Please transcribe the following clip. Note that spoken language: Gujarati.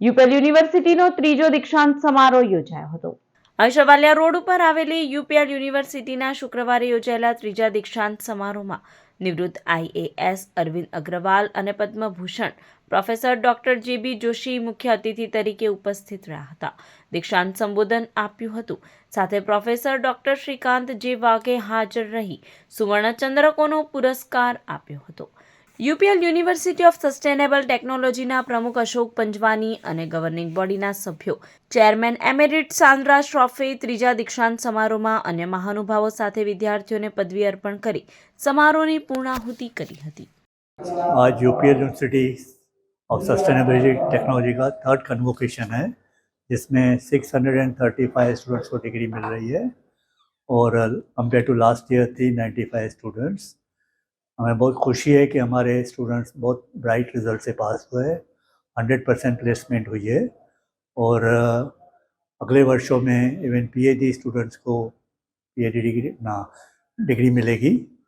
યુપેલ યુનિવર્સિટીનો ત્રીજો દીક્ષાંત સમારોહ યોજાયો હતો. અશવાલિયા રોડ ઉપર આવેલી યુપીએલ યુનિવર્સિટીના શુક્રવારે યોજાયેલા ત્રીજા દીક્ષાંત સમારોહમાં નિવૃત્ત આઈએએસ અરવિંદ અગ્રવાલ અને Padmabhushan professor doctor JB Joshi મુખ્ય અતિથિ તરીકે ઉપસ્થિત રહ્યા હતા. દીક્ષાંત સંબોધન આપ્યું હતું. સાથે પ્રોફેસર ડોક્ટર શ્રીકાંત જે વાઘે હાજર રહી સુવર્ણચંદ્રકોનો પુરસ્કાર આપ્યો હતો. યુપીએલ યુનિવર્સિટી ઓફ સસ્ટેનેબલ ટેકનોલોજીના પ્રમુખ અશોક પંજવાની અને ગવર્નિંગ બોડીના સભ્યો ચેરમેન એમેરિટ સાંદ્રા શ્રોફે ત્રીજા દીક્ષાંત સમારોહમાં અન્ય મહાનુભાવો સાથે વિદ્યાર્થીઓને પદવી અર્પણ કરી સમારોહની પૂર્ણાહુતિ કરી હતી आज UPL university of sustainability technology का थर्ड कन्वोकेशन है जिसमें 635 स्टूडेंट्स को डिग्री मिल रही है और कंपेयर टू लास्ट ईयर थी 95 स्टूडेंट्स हमें बहुत खुशी है कि हमारे स्टूडेंट्स बहुत ब्राइट रिज़ल्ट से पास हुए हैं। हंड्रेड परसेंट प्लेसमेंट हुई है। और अगले वर्षों में इवन पीएचडी स्टूडेंट्स को पीएचडी डिग्री ना डिग्री मिलेगी।